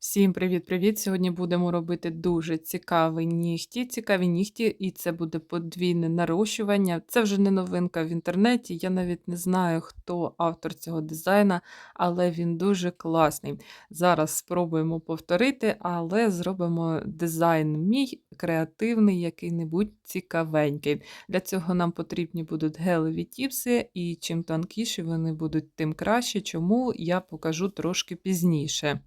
Всім привіт-привіт! Сьогодні будемо робити дуже цікаві нігті. Цікаві нігті, і це буде подвійне нарощування. Це вже не новинка в інтернеті. Я навіть не знаю, хто автор цього дизайна, але він дуже класний. Зараз спробуємо повторити, але зробимо дизайн мій креативний, який-небудь цікавенький. Для цього нам потрібні будуть гелеві тіпси, і чим тонкіші вони будуть, тим краще. Чому я покажу трошки пізніше.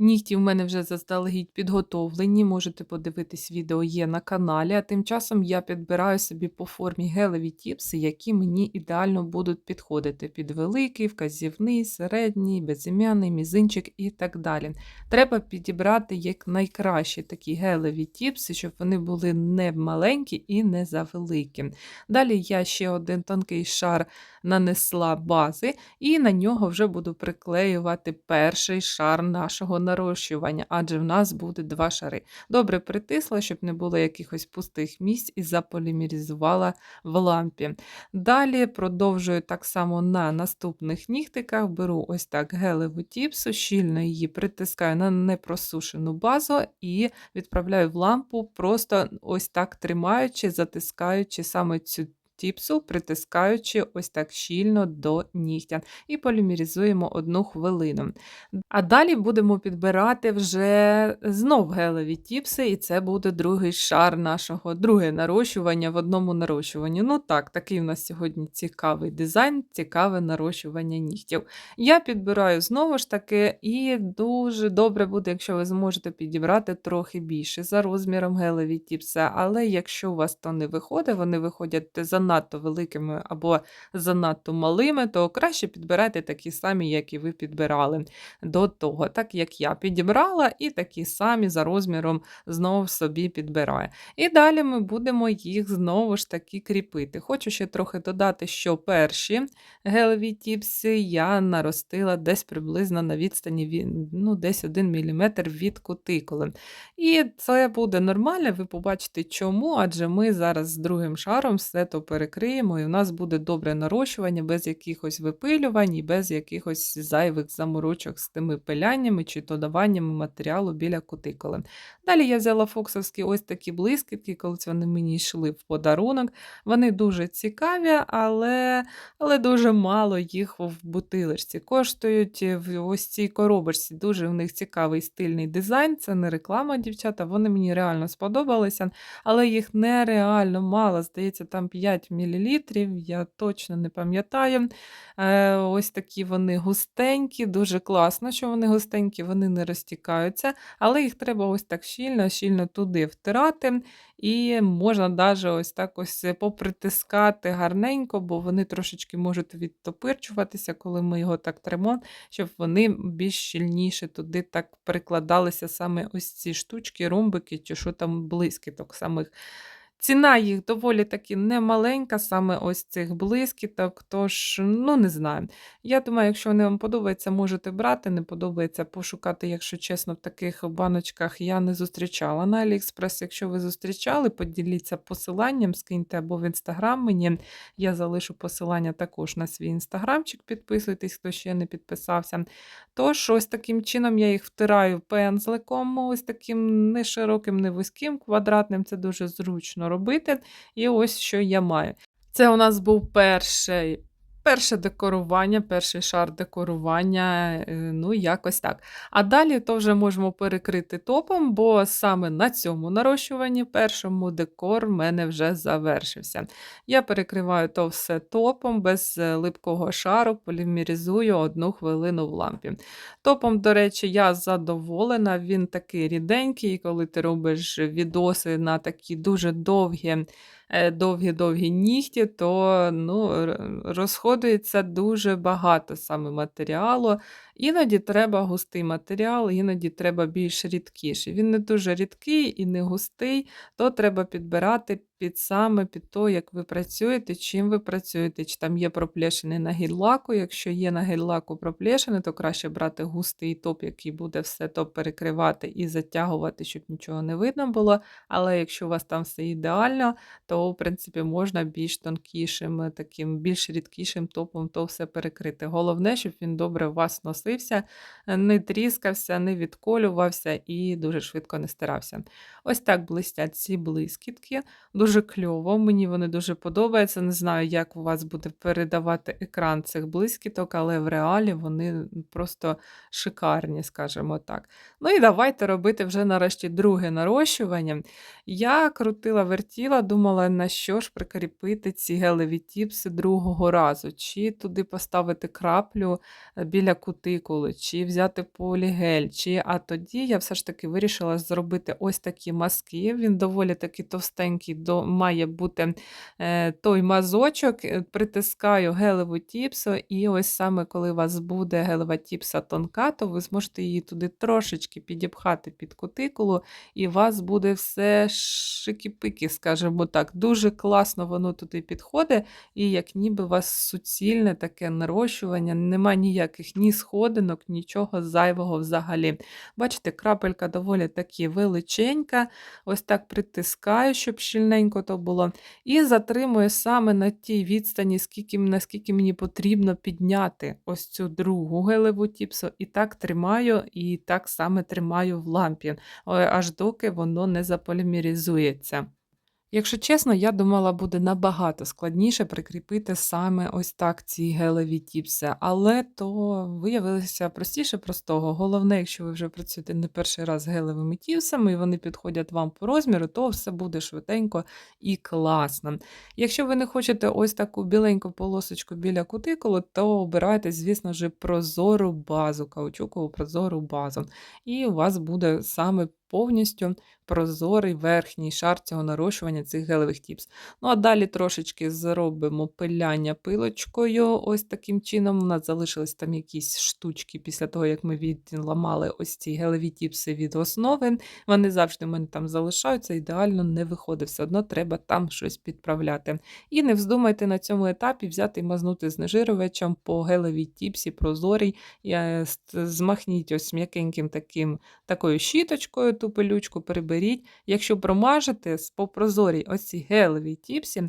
Нігті в мене вже заздалегідь підготовлені, можете подивитись, відео є на каналі, а тим часом я підбираю собі по формі гелеві тіпси, які мені ідеально будуть підходити під великий, вказівний, середній, безім'яний, мізинчик і так далі. Треба підібрати як найкращі такі гелеві тіпси, щоб вони були не маленькі і не завеликі. Далі я ще один тонкий шар нанесла бази, і на нього вже буду приклеювати перший шар нашого нарощування, адже в нас буде два шари. Добре притисла, щоб не було якихось пустих місць, і заполімеризувала в лампі. Далі продовжую так само на наступних нігтиках, беру ось так гелеву тіпсу, щільно її притискаю на непросушену базу і відправляю в лампу, просто ось так тримаючи, затискаючи саме цю тіпсу, притискаючи ось так щільно до нігтя, і полімеризуємо одну хвилину. А далі будемо підбирати вже знов гелеві тіпси, і це буде другий шар нашого, друге нарощування в одному нарощуванні. Ну так, такий у нас сьогодні цікавий дизайн, цікаве нарощування нігтів. Я підбираю знову ж таки, і дуже добре буде, якщо ви зможете підібрати трохи більше за розміром гелеві тіпси, але якщо у вас то не виходить, вони виходять за занадто великими або занадто малими, то краще підбирайте такі самі, як і ви підбирали до того, так як я підібрала, і такі самі за розміром знову собі підбираю. І далі ми будемо їх знову ж таки кріпити. Хочу ще трохи додати, що перші гелеві тіпси я наростила десь приблизно на відстані ну, десь 1 мм від кутикули. І це буде нормально, ви побачите чому, адже ми зараз з другим шаром все то перекриємо, і у нас буде добре нарощування, без якихось випилювань і без якихось зайвих заморочок з тими пиляннями чи додаваннями матеріалу біля кутикули. Далі я взяла фоксовські ось такі блискітки, коли вони мені йшли в подарунок. Вони дуже цікаві, але але дуже мало їх в бутилочці. Коштують в ось цій коробочці. Дуже в них цікавий стильний дизайн. Це не реклама, дівчата. Вони мені реально сподобалися, але їх нереально мало. Здається, там 5 мл, я точно не пам'ятаю. Е, ось такі вони густенькі, дуже класно, що вони густенькі, вони не розтікаються, але їх треба ось так щільно, щільно туди втирати. І можна навіть ось так ось попритискати гарненько, бо вони трошечки можуть відтопирчуватися, коли ми його так тремо, щоб вони більш щільніше туди так прикладалися саме ось ці штучки, ромбики, чи що там блискіток самих. Ціна їх доволі таки немаленька, саме ось цих блискіток, тож, ну, не знаю. Я думаю, якщо вони вам подобаються, можете брати, не подобається пошукати, якщо чесно, в таких баночках я не зустрічала на Аліекспрес. Якщо ви зустрічали, поділіться посиланням, скиньте або в інстаграм мені. Я залишу посилання також на свій інстаграмчик, підписуйтесь, хто ще не підписався. Тож, ось таким чином я їх втираю пензликом, ось таким не широким, не вузьким, квадратним, це дуже зручно робити. І ось що я маю. Це у нас був перший Перше декорування, перший шар декорування, е, ну, якось так. А далі то вже можемо перекрити топом, бо саме на цьому нарощуванні першому декор в мене вже завершився. Я перекриваю то все топом, без е, липкого шару, полімеризую одну хвилину в лампі. Топом, до речі, я задоволена, він такий ріденький, коли ти робиш відоси на такі дуже довгі. Е, довгі-довгі нігті, то ну, розходується дуже багато саме матеріалу. Іноді треба густий матеріал, іноді треба більш рідкіший. Він не дуже рідкий і не густий, то треба підбирати під саме під то, як ви працюєте, чим ви працюєте, чи там є проплешини на гель-лаку. Якщо є на гель-лаку проплешини, то краще брати густий топ, який буде все то перекривати і затягувати, щоб нічого не видно було. Але якщо у вас там все ідеально, то в принципі можна більш тонкішим, таким, більш рідкішим топом то все перекрити. Головне, щоб він добре вас носив трусився, не тріскався, не відколювався і дуже швидко не стирався. Ось так блистять ці блискітки. Дуже кльово, мені вони дуже подобаються. Не знаю, як у вас буде передавати екран цих блискіток, але в реалі вони просто шикарні, скажімо так. Ну і давайте робити вже нарешті друге нарощування. Я крутила, вертіла, думала, на що ж прикріпити ці гелеві тіпси другого разу, чи туди поставити краплю е, біля кутикули, чи взяти полігель, чи а тоді я все ж таки вирішила зробити ось такі маски. Він доволі таки товстенький, до, має бути е, той мазочок, е, притискаю гелеву тіпсу, і ось саме коли у вас буде гелева тіпса тонка, то ви зможете її туди трошечки підіпхати під кутикулу, і у вас буде все шики-пики, скажімо так. Дуже класно воно туди підходить, і як ніби у вас суцільне таке нарощування, нема ніяких ні сходинок, нічого зайвого взагалі. Бачите, крапелька доволі таки величенька, ось так притискаю, щоб щільненько то було. І затримую саме на тій відстані, скільки, наскільки мені потрібно підняти ось цю другу гелеву тіпсу. І так тримаю, і так саме тримаю в лампі, аж доки воно не заполімеризується. Якщо чесно, я думала, буде набагато складніше прикріпити саме ось так ці гелеві тіпси, але то виявилося простіше простого. Головне, якщо ви вже працюєте не перший раз з гелевими тіпсами, і вони підходять вам по розміру, то все буде швиденько і класно. Якщо ви не хочете ось таку біленьку полосочку біля кутикулу, то обирайте, звісно ж, прозору базу, каучукову прозору базу. І у вас буде саме повністю прозорий верхній шар цього нарощування цих гелевих тіпс. Ну, а далі трошечки зробимо пиляння пилочкою. Ось таким чином. У нас залишились там якісь штучки після того, як ми відламали ось ці гелеві тіпси від основи. Вони завжди в мене там залишаються, ідеально не виходить. Все одно треба там щось підправляти. І не вздумайте на цьому етапі взяти і мазнути знежирювачем по гелевій тіпсі, прозорій. Змахніть ось м'якеньким таким такою щіточкою ту пилючку переберіть. Якщо промажете по прозорій оці гелевій тіпсі,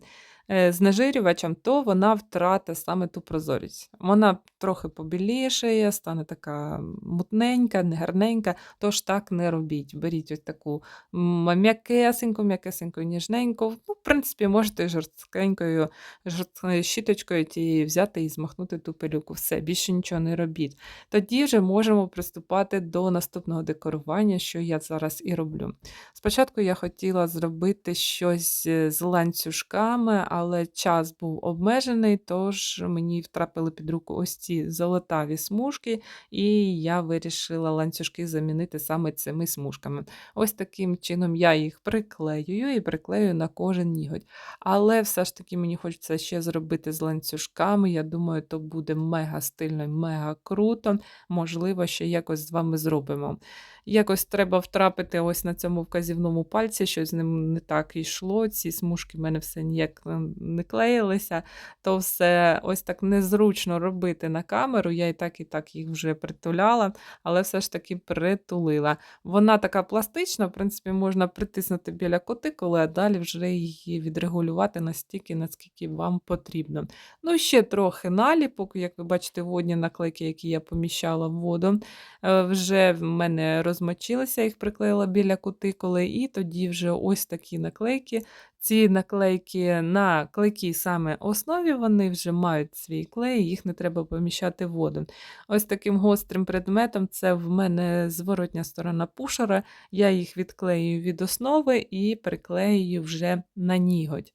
з нажирювачем, то вона втратить саме ту прозорість. Вона трохи побілішає, стане така мутненька, негарненька, тож так не робіть. Беріть ось таку м'якесеньку, м'якесеньку, ніжненьку. Ну, В принципі, можете жорсткенькою жорсткою щіточкою тієї взяти і змахнути ту пилюку. Все, більше нічого не робіть. Тоді вже можемо приступати до наступного декорування, що я зараз і роблю. Спочатку я хотіла зробити щось е, з ланцюжками але час був обмежений, тож мені втрапили під руку ось ці золотаві смужки, і я вирішила ланцюжки замінити саме цими смужками. Ось таким чином я їх приклеюю і приклею на кожен ніготь. Але все ж таки мені хочеться ще зробити з ланцюжками. Я думаю, то буде мега стильно мега круто. Можливо, ще якось з вами зробимо. Якось треба втрапити ось на цьому вказівному пальці, що з ним не так йшло. Ці смужки в мене все ніяк не клеїлися, то все ось так незручно робити на камеру. Я і так і так їх вже притуляла, але все ж таки притулила. Вона така пластична, в принципі, можна притиснути біля котикули, а далі вже її відрегулювати настільки, наскільки вам потрібно. Ну, ще трохи наліпок, як ви бачите, водні наклейки, які я поміщала в воду, е, вже в мене розмочилися, їх приклеїла біля кутикули, і тоді вже ось такі наклейки. Ці наклейки на клейкій саме основі вони вже мають свій клей, їх не треба поміщати в воду. Ось таким гострим предметом це в мене зворотня сторона пушера. Я їх відклею від основи і приклею вже на ніготь.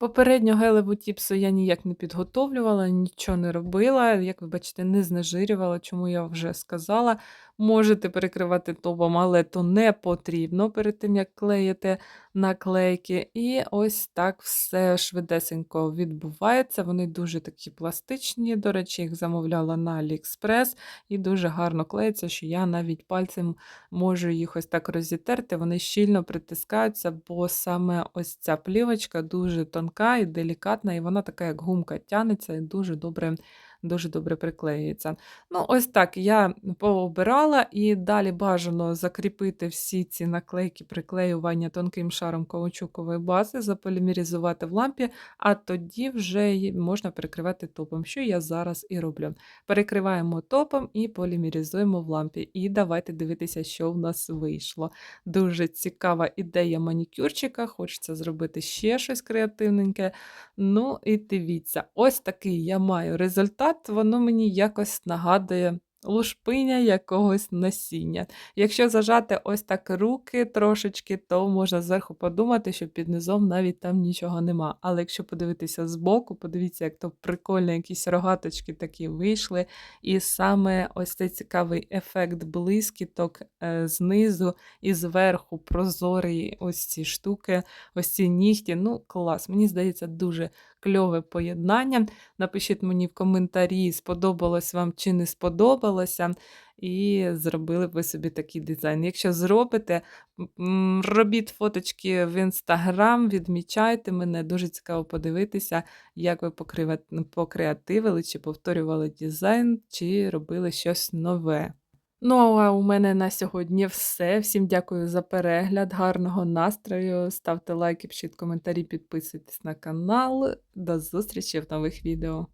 Попередньо гелеву тіпсу я ніяк не підготовлювала, нічого не робила, як ви бачите, не знежирювала, чому я вже сказала. Можете перекривати топом, але то не потрібно перед тим, як клеїте наклейки. І ось так все швидесенько відбувається. Вони дуже такі пластичні, до речі, їх замовляла на AliExpress і дуже гарно клеїться, що я навіть пальцем можу їх ось так розітерти, вони щільно притискаються, бо саме ось ця плівочка дуже тонка і делікатна, і вона така, як гумка, тянеться і дуже добре дуже добре приклеюється. Ну, ось так я пообирала і далі бажано закріпити всі ці наклейки приклеювання тонким шаром каучукової бази, заполімеризувати в лампі, а тоді вже можна перекривати топом, що я зараз і роблю. Перекриваємо топом і полімеризуємо в лампі. І давайте дивитися, що в нас вийшло. Дуже цікава ідея манікюрчика, хочеться зробити ще щось креативненьке. Ну і дивіться, ось такий я маю результат, воно мені якось нагадує. Лушпиня якогось насіння. Якщо зажати ось так руки трошечки, то можна зверху подумати, що під низом навіть там нічого нема. Але якщо подивитися збоку, подивіться, як то прикольно, якісь рогаточки такі вийшли. І саме ось цей цікавий ефект блискіток е, знизу і зверху прозорі ось ці штуки, ось ці нігті. Ну, клас, мені здається, дуже кльове поєднання. Напишіть мені в коментарі, сподобалось вам чи не сподобалося. І зробили ви собі такий дизайн. Якщо зробите, робіть фоточки в інстаграм, відмічайте мене. Дуже цікаво подивитися, як ви покреативили, чи повторювали дизайн, чи робили щось нове. Ну, а у мене на сьогодні все. Всім дякую за перегляд, гарного настрою. Ставте лайки, пишіть коментарі, підписуйтесь на канал. До зустрічі в нових відео.